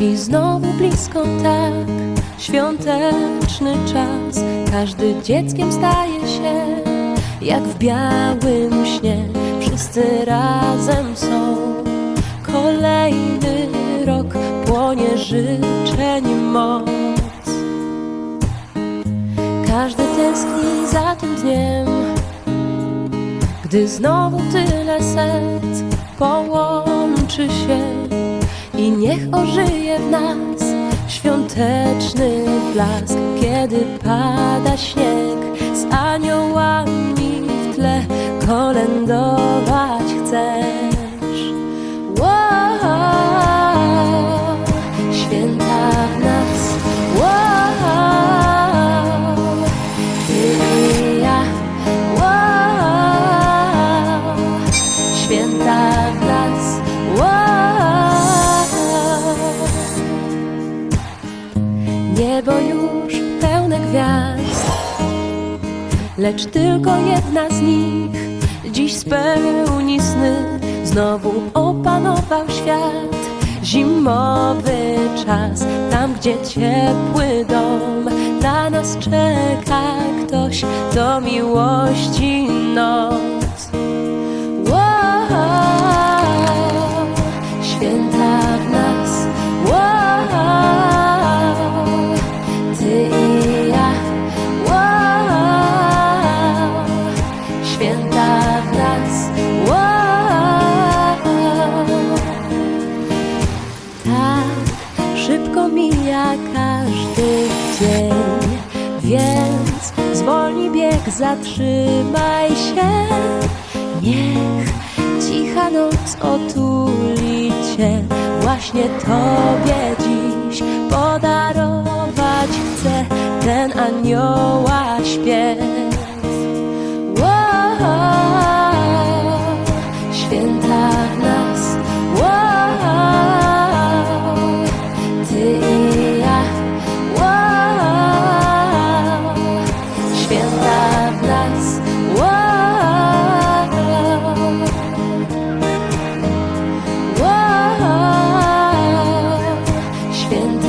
I znowu blisko tak, świąteczny czas. Każdy dzieckiem staje się, jak w białym śnie. Wszyscy razem są. Kolejny rok płonie życzeń moc. Każdy tęskni za tym dniem, gdy znowu tyle serc połączy się i niech ożyje w nas świąteczny blask, kiedy pada śnieg z aniołami w tle kolędować lecz tylko jedna z nich dziś spełni sny. Znowu opanował świat, zimowy czas, tam gdzie ciepły dom na nas czeka ktoś do miłości noc. Zatrzymaj się. Niech cicha noc otuli cię, właśnie tobie dziś podarować chcę ten anioła been